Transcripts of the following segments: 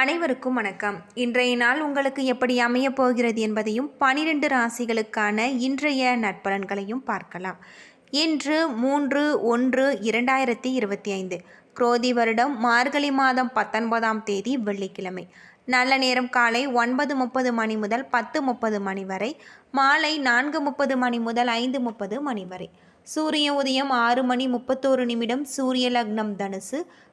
அனைவருக்கும் வணக்கம். இன்றைய நாள் உங்களுக்கு எப்படி அமையப் போகிறது என்பதையும் பனிரெண்டு ராசிகளுக்கான இன்றைய நட்பலன்களையும் பார்க்கலாம். இன்று மூன்று ஒன்று இரண்டாயிரத்தி இருபத்தி ஐந்து. குரோதி வருடம் மார்கழி மாதம் பத்தொன்பதாம் தேதி வெள்ளிக்கிழமை. நல்ல நேரம் காலை ஒன்பது முப்பது மணி முதல் பத்து முப்பது மணி வரை மாலை நான்கு முப்பது மணி முதல் ஐந்து முப்பது மணி வரை. சூரிய உதயம் ஆறு மணி முப்பத்தோரு நிமிடம் சூரிய லக்னம் தனுசு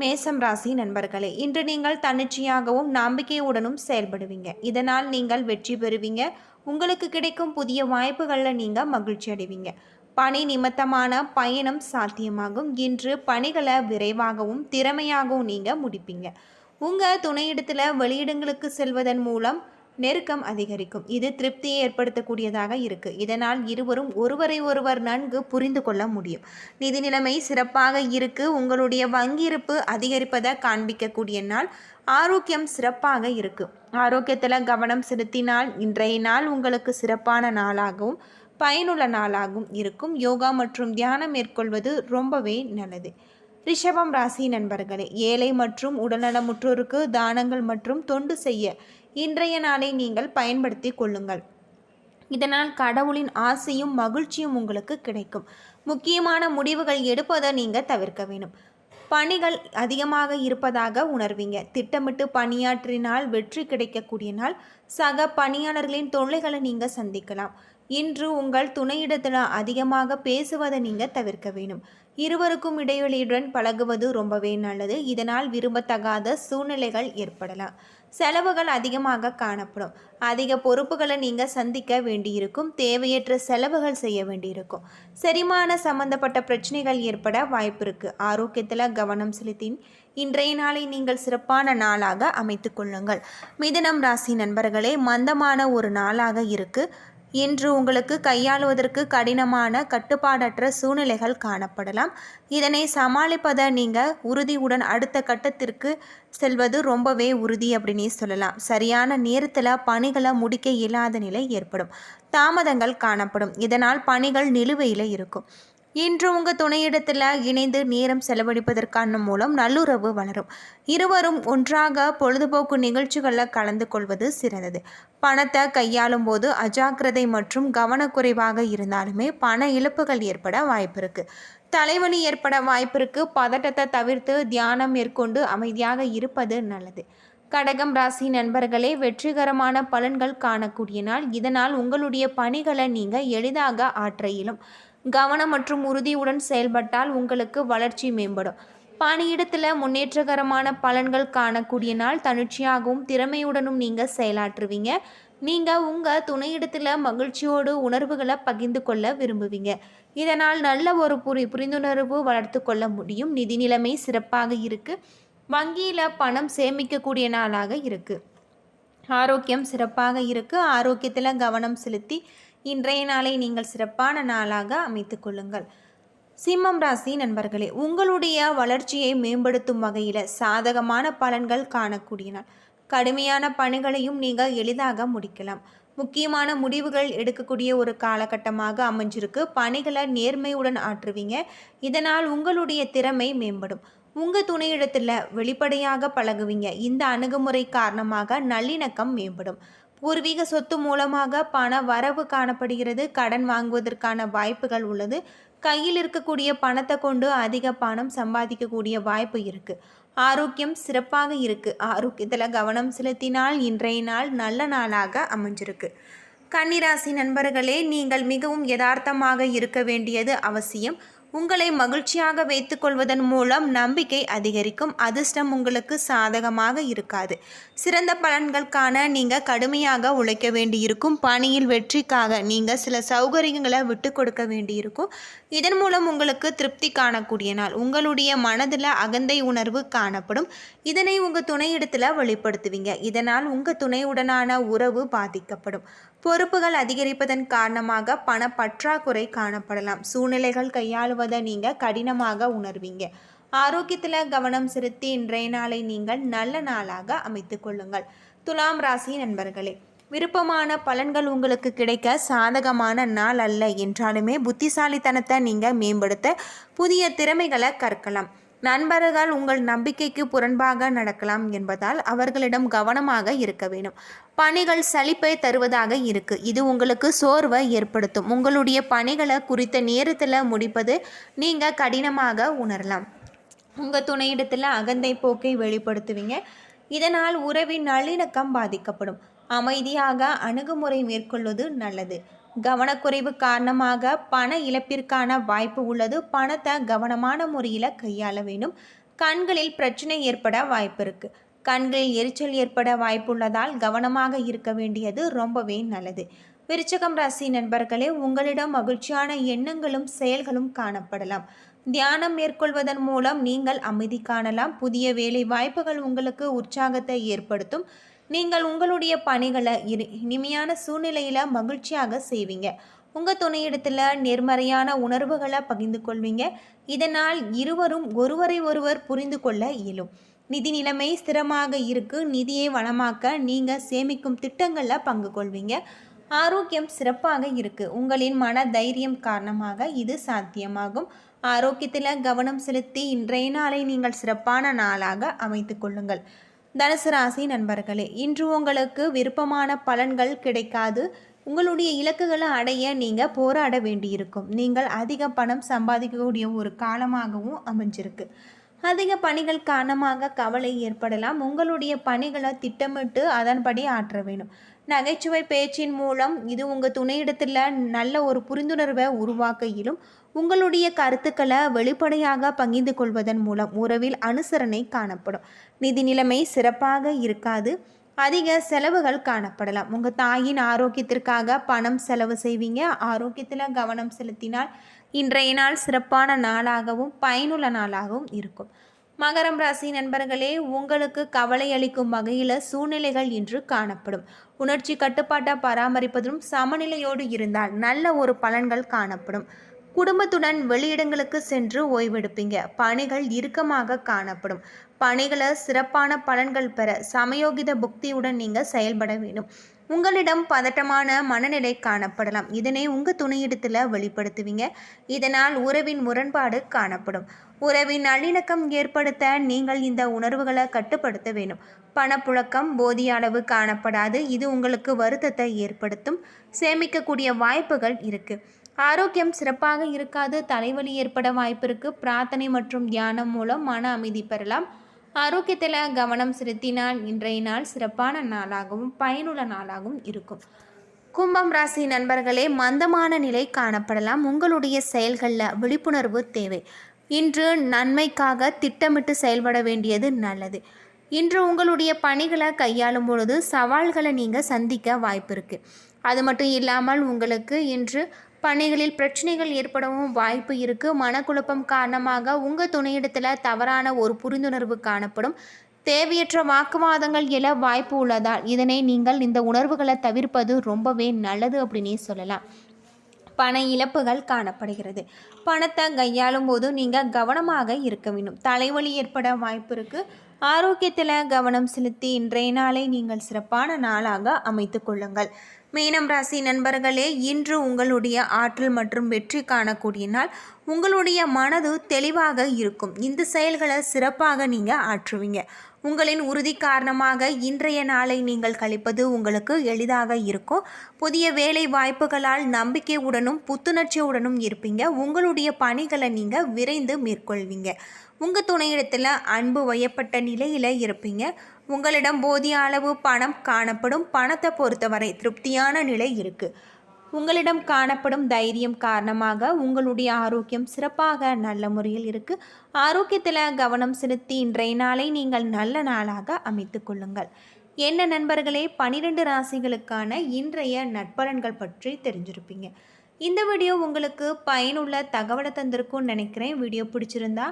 மேசம் ராசி நண்பர்களே இன்று நீங்கள் தன்னிச்சையாகவும் நம்பிக்கையுடனும் செயல்படுவீங்க. இதனால் நீங்கள் வெற்றி பெறுவீங்க. உங்களுக்கு கிடைக்கும் புதிய வாய்ப்புகளில் நீங்கள் மகிழ்ச்சி அடைவீங்க. பணி நிமித்தமான பயணம் சாத்தியமாகும். இன்று பணிகளை விரைவாகவும் திறமையாகவும் நீங்கள் முடிப்பீங்க. உங்கள் துணையிடத்தில் வெளியிடங்களுக்கு செல்வதன் மூலம் நெருக்கம் அதிகரிக்கும். இது திருப்தியை ஏற்படுத்தக்கூடியதாக இருக்கு. இதனால் இருவரும் ஒருவரை ஒருவர் நன்கு புரிந்து கொள்ள முடியும். நிதி நிலைமை சிறப்பாக இருக்கு. உங்களுடைய வங்கியிருப்பு அதிகரிப்பதை காண்பிக்கக்கூடிய நாள் ஆரோக்கியம் சிறப்பாக இருக்கு. ஆரோக்கியத்தில் கவனம் செலுத்தினால் இன்றைய நாள் உங்களுக்கு சிறப்பான நாளாகவும் பயனுள்ள நாளாகவும் இருக்கும். யோகா மற்றும் தியானம் மேற்கொள்வது ரொம்பவே நல்லது. ரிஷபம் ராசி நண்பர்களே ஏழை மற்றும் உடல்நலமுற்றோருக்கு தானங்கள் மற்றும் தொண்டு செய்ய இன்றைய நாளை நீங்கள் பயன்படுத்தி கொள்ளுங்கள். இதனால் கடவுளின் ஆசையும் மகிழ்ச்சியும் உங்களுக்கு கிடைக்கும். முக்கியமான முடிவுகள் எடுப்பதை நீங்கள் தவிர்க்க வேணும் பணிகள் அதிகமாக இருப்பதாக உணர்வீங்க. திட்டமிட்டு பணியாற்றினால் வெற்றி கிடைக்கக்கூடிய நாள். சக பணியாளர்களின் தொல்லைகளை நீங்கள் சந்திக்கலாம். இன்று உங்கள் துணையிடத்தில் அதிகமாக பேசுவதை நீங்கள் தவிர்க்க வேணும் இருவருக்கும் இடைவெளியுடன் பழகுவது ரொம்பவே நல்லது. இதனால் விரும்பத்தகாத சூழ்நிலைகள் ஏற்படலாம். செலவுகள் அதிகமாக காணப்படும். அதிக பொறுப்புகளை நீங்கள் சந்திக்க வேண்டியிருக்கும். தேவையற்ற செலவுகள் செய்ய வேண்டியிருக்கும். செரிமான சம்பந்தப்பட்ட பிரச்சனைகள் ஏற்பட வாய்ப்பு இருக்குது ஆரோக்கியத்தில் கவனம் செலுத்தின். இன்றைய நாளை நீங்கள் சிறப்பான நாளாக அமைத்து கொள்ளுங்கள். மிதனம் ராசி நண்பர்களே மந்தமான ஒரு நாளாக இருக்குது இன்று உங்களுக்கு கையாளுவதற்கு கடினமான கட்டுப்பாடற்ற சூழ்நிலைகள் காணப்படலாம். இதனை சமாளிப்பதை நீங்கள் உறுதியுடன் அடுத்த கட்டத்திற்கு செல்வது ரொம்பவே உறுதி அப்படின்னே சொல்லலாம். சரியான நேரத்தில் பணிகளை முடிக்க இயலாத நிலை ஏற்படும். தாமதங்கள் காணப்படும். இதனால் பணிகள் நிலுவையில் இருக்கும். இன்று உங்கள் துணையிடத்தில் இணைந்து நேரம் செலவழிப்பதற்கான மூலம் நல்லுறவு வளரும். இருவரும் ஒன்றாக பொழுதுபோக்கு நிகழ்ச்சிகளில் கலந்து கொள்வது சிறந்தது. பணத்தை கையாளும் போது அஜாக்கிரதை மற்றும் கவனக்குறைவாக இருந்தாலுமே பண இழப்புகள் ஏற்பட வாய்ப்பு இருக்குது தலைவலி ஏற்பட வாய்ப்பிருக்கு பதட்டத்தை தவிர்த்து தியானம் மேற்கொண்டு அமைதியாக இருப்பது நல்லது. கடகம் ராசி நண்பர்களே வெற்றிகரமான பலன்கள் காணக்கூடிய நாள் இதனால் உங்களுடைய பணிகளை நீங்கள் எளிதாக ஆற்ற இயலும். கவனம் மற்றும் உறுதியுடன் செயல்பட்டால் உங்களுக்கு வளர்ச்சி மேம்படும். பணியிடத்தில் முன்னேற்றகரமான பலன்கள் காணக்கூடிய நாள் தனிச்சையாகவும் திறமையுடனும் நீங்கள் செயலாற்றுவீங்க. நீங்கள் உங்கள் துணையிடத்தில் மகிழ்ச்சியோடு உணர்வுகளை பகிர்ந்து கொள்ள விரும்புவீங்க. இதனால் நல்ல ஒரு புரி புரிந்துணர்வு வளர்த்து கொள்ள முடியும். நிதி நிலைமை சிறப்பாக இருக்குது வங்கியில் பணம் சேமிக்கக்கூடிய நாளாக இருக்குது ஆரோக்கியம் சிறப்பாக இருக்குது ஆரோக்கியத்தில் கவனம் செலுத்தி இன்றைய நாளை நீங்கள் சிறப்பான நாளாக அமைத்து கொள்ளுங்கள். சிம்மம் ராசி நண்பர்களே உங்களுடைய வளர்ச்சியை மேம்படுத்தும் வகையில் சாதகமான பலன்கள் காணக்கூடிய நாள். கடுமையான பணிகளையும் நீங்கள் எளிதாக முடிக்கலாம். முக்கியமான முடிவுகள் எடுக்கக்கூடிய ஒரு காலகட்டமாக அமைஞ்சிருக்கு. பணிகளை நேர்மையுடன் ஆற்றுவீங்க. இதனால் உங்களுடைய திறமை மேம்படும். உங்கள் துணையிடத்தில் வெளிப்படையாக பழகுவீங்க. இந்த அணுகுமுறை காரணமாக நல்லிணக்கம் மேம்படும். பூர்வீக சொத்து மூலமாக பண வரவு காணப்படுகிறது. கடன் வாங்குவதற்கான வாய்ப்புகள் உள்ளது. கையில் இருக்கக்கூடிய பணத்தை கொண்டு அதிக பணம் சம்பாதிக்கக்கூடிய வாய்ப்பு இருக்குது ஆரோக்கியம் சிறப்பாக இருக்குது ஆரோக்கியத்தில் கவனம் செலுத்தினால் இன்றைய நாள் நல்ல நாளாக அமைஞ்சிருக்கு. கன்னிராசி நண்பர்களே நீங்கள் மிகவும் யதார்த்தமாக இருக்க வேண்டியது அவசியம். உங்களை மகிழ்ச்சியாக வைத்துக்கொள்வதன் மூலம் நம்பிக்கை அதிகரிக்கும் அதிர்ஷ்டம் உங்களுக்கு சாதகமாக இருக்காது. சிறந்த பலன்கள் காண நீங்கள் கடுமையாக உழைக்க வேண்டியிருக்கும். பணியில் வெற்றிக்காக நீங்கள் சில சௌகரியங்களை விட்டு கொடுக்க வேண்டியிருக்கும். இதன் மூலம் உங்களுக்கு திருப்தி காணக்கூடிய நாள். உங்களுடைய மனதில் அகந்தை உணர்வு காணப்படும். இதனை உங்கள் துணையிடத்தில் வெளிப்படுத்துவீங்க. இதனால் உங்கள் துணையுடனான உறவு பாதிக்கப்படும். பொறுப்புகள் அதிகரிப்பதன் காரணமாக பண பற்றாக்குறை காணப்படலாம். சூழ்நிலைகள் கையாளுவதை நீங்கள் கடினமாக உணர்வீங்க. ஆரோக்கியத்தில் கவனம் செலுத்தி இன்றைய நாளை நீங்கள் நல்ல நாளாக அமைத்து கொள்ளுங்கள். துலாம் ராசி நண்பர்களே விருப்பமான பலன்கள் உங்களுக்கு கிடைக்க சாதகமான நாள் அல்ல. என்றாலுமே புத்திசாலித்தனத்தை நீங்கள் மேம்படுத்த புதிய திறமைகளை கற்கலாம். நண்பர்கள் உங்கள் நம்பிக்கைக்கு புறன்பாக நடக்கலாம் என்பதால் அவர்களிடம் கவனமாக இருக்க வேண்டும். பணிகள் சலிப்பை தருவதாக இருக்கு. இது உங்களுக்கு சோர்வை ஏற்படுத்தும். உங்களுடைய பணிகளை குறித்த நேரத்தில் முடிப்பது நீங்கள் கடினமாக உணரலாம். உங்கள் துணையிடத்தில் அகந்தை போக்கை வெளிப்படுத்துவீங்க. இதனால் உறவின் நல்லிணக்கம் பாதிக்கப்படும். அமைதியாக அணுகுமுறை மேற்கொள்வது நல்லது. கவனக்குறைவு காரணமாக பண இழப்பிற்கான வாய்ப்பு உள்ளது. பணத்தை கவனமான முறையில் கையாள வேண்டும். கண்களில் பிரச்சனை ஏற்பட வாய்ப்பு இருக்கு. கண்களில் எரிச்சல் ஏற்பட வாய்ப்புள்ளதால் கவனமாக இருக்க வேண்டியது ரொம்பவே நல்லது. விருச்சகம் ராசி நண்பர்களே உங்களிடம் மகிழ்ச்சியான எண்ணங்களும் செயல்களும் காணப்படலாம். தியானம் மேற்கொள்வதன் மூலம் நீங்கள் அமைதி காணலாம். புதிய வேலை வாய்ப்புகள் உங்களுக்கு உற்சாகத்தை ஏற்படுத்தும். நீங்கள் உங்களுடைய பணிகளை இரு இனிமையான சூழ்நிலையில் மகிழ்ச்சியாக செய்வீங்க. உங்கள் துணையிடத்தில் நேர்மறையான உணர்வுகளை பகிர்ந்து கொள்வீங்க. இதனால் இருவரும் ஒருவரை ஒருவர் புரிந்து கொள்ள இயலும். நிதி நிலைமை ஸ்திரமாக இருக்கு. நிதியை வளமாக்க நீங்கள் சேமிக்கும் திட்டங்களில் பங்கு கொள்வீங்க. ஆரோக்கியம் சிறப்பாக இருக்கு. உங்களின் மன தைரியம் காரணமாக இது சாத்தியமாகும். ஆரோக்கியத்தில் கவனம் செலுத்தி இன்றைய நாளை நீங்கள் சிறப்பான நாளாக அமைத்து கொள்ளுங்கள். தனுசு ராசி நண்பர்களே இன்று உங்களுக்கு விருப்பமான பலன்கள் கிடைக்காது. உங்களுடைய இலக்குகளை அடைய நீங்கள் போராட வேண்டியிருக்கும். நீங்கள் அதிக பணம் சம்பாதிக்கக்கூடிய ஒரு காலமாகவும் அமைஞ்சிருக்கு. அதிக பணிகள் காரணமாக கவலை ஏற்படலாம். உங்களுடைய பணிகளை திட்டமிட்டு அதன்படி ஆற்ற வேணும் நகைச்சுவை பேச்சின் மூலம் இது உங்கள் துணையிடத்தில் நல்ல ஒரு புரிந்துணர்வை உருவாக்க இயலும் உங்களுடைய கருத்துக்களை வெளிப்படையாக பகிர்ந்து கொள்வதன் மூலம் உறவில் அனுசரணை காணப்படும். நிதி நிலைமை சிறப்பாக இருக்காது. அதிக செலவுகள் காணப்படலாம். உங்கள் தாயின் ஆரோக்கியத்திற்காக பணம் செலவு செய்வீங்க. ஆரோக்கியத்தில் கவனம் செலுத்தினால் இன்றைய நாள் சிறப்பான நாளாகவும் பயனுள்ள நாளாகவும் இருக்கும். மகரம் ராசி நண்பர்களே உங்களுக்கு கவலை அளிக்கும் வகையில் சூழ்நிலைகள் இன்று காணப்படும். உணர்ச்சி கட்டுப்பாட்டை பராமரிப்பதும் சமநிலையோடு இருந்தால் நல்ல ஒரு பலன்கள் காணப்படும். குடும்பத்துடன் வெளியிடங்களுக்கு சென்று ஓய்வெடுப்பீங்க. பணிகள் இறுக்கமாக காணப்படும். பணிகளை சிறப்பான பலன்கள் பெற சமயோகித புக்தியுடன் நீங்கள் செயல்பட வேண்டும். உங்களிடம் பதட்டமான மனநிலை காணப்படலாம். இதனை உங்கள் துணையிடத்தில் வெளிப்படுத்துவீங்க. இதனால் உறவின் முரண்பாடு காணப்படும். உறவின் நல்லிணக்கம் ஏற்படுத்த நீங்கள் இந்த உணர்வுகளை கட்டுப்படுத்த வேண்டும். பணப்புழக்கம் போதிய அளவு காணப்படாது. இது உங்களுக்கு வருத்தத்தை ஏற்படுத்தும். சேமிக்கக்கூடிய வாய்ப்புகள் இருக்குது ஆரோக்கியம் சிறப்பாக இருக்காது. தலைவலி ஏற்பட வாய்ப்பு இருக்குது பிரார்த்தனை மற்றும் தியானம் மூலம் மன அமைதி பெறலாம். ஆரோக்கியத்தில் கவனம் செலுத்தினால் இன்றைய நாள் சிறப்பான நாளாகவும் பயனுள்ள நாளாகவும் இருக்கும். கும்பம் ராசி நண்பர்களே மந்தமான நிலை காணப்படலாம். உங்களுடைய செயல்களில் விழிப்புணர்வு தேவை. இன்று நன்மைக்காக திட்டமிட்டு செயல்பட வேண்டியது நல்லது. இன்று உங்களுடைய பணிகளை கையாளும் பொழுது சவால்களை நீங்கள் சந்திக்க வாய்ப்பு இருக்குது அது மட்டும் இல்லாமல் உங்களுக்கு இன்று பணிகளில் பிரச்சனைகள் ஏற்படவும் வாய்ப்பு இருக்குது மனக்குழப்பம் காரணமாக உங்கள் துணையிடத்தில் தவறான ஒரு புரிந்துணர்வு காணப்படும். தேவையற்ற வாக்குவாதங்கள் எழ வாய்ப்பு உள்ளதால் இதனை நீங்கள் இந்த உணர்வுகளை தவிர்ப்பது ரொம்பவே நல்லது அப்படின்னே சொல்லலாம். பண இழப்புகள் காணப்படுகிறது. பணத்தை கையாளும் போது நீங்கள் கவனமாக இருக்க வேண்டும். தலைவலி ஏற்பட வாய்ப்பு இருக்குது ஆரோக்கியத்தில் கவனம் செலுத்தி இன்றைய நாளை நீங்கள் சிறப்பான நாளாக அமைத்து கொள்ளுங்கள். மீனம் ராசி நண்பர்களே இன்று உங்களுடைய ஆற்றல் மற்றும் வெற்றி காணக்கூடிய நாள் உங்களுடைய மனது தெளிவாக இருக்கும். இந்த செயல்களை சிறப்பாக நீங்கள் ஆற்றுவீங்க. உங்களின் உறுதி காரணமாக இன்றைய நாளை நீங்கள் கழிப்பது உங்களுக்கு எளிதாக இருக்கும். புதிய வேலை வாய்ப்புகளால் நம்பிக்கையுடனும் புத்துணர்ச்சியுடனும் இருப்பீங்க. உங்களுடைய பணிகளை நீங்கள் விரைந்து மேற்கொள்வீங்க. உங்கள் துணையிடத்தில் அன்பு வயப்பட்ட நிலையில் இருப்பீங்க. உங்களிடம் போதிய அளவு பணம் காணப்படும். பணத்தை பொறுத்தவரை திருப்தியான நிலை இருக்குது உங்களிடம் காணப்படும் தைரியம் காரணமாக உங்களுடைய ஆரோக்கியம் சிறப்பாக நல்ல முறையில் இருக்கு. ஆரோக்கியத்தில் கவனம் செலுத்தி இன்றைய நாளை நீங்கள் நல்ல நாளாக அமைத்து கொள்ளுங்கள். என்ன நண்பர்களே பனிரெண்டு ராசிகளுக்கான இன்றைய நட்பலன்கள் பற்றி தெரிஞ்சிருப்பீங்க. இந்த வீடியோ உங்களுக்கு பயனுள்ள தகவலை தந்திருக்கும்னு நினைக்கிறேன். வீடியோ பிடிச்சிருந்தா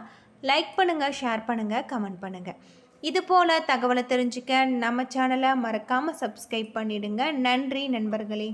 லைக் பண்ணுங்கள் ஷேர் பண்ணுங்கள் கமெண்ட் பண்ணுங்கள் இது போல் தகவலை தெரிஞ்சுக்க நம்ம சேனலை மறக்காமல் சப்ஸ்கிரைப் பண்ணிவிடுங்க நன்றி நண்பர்களே.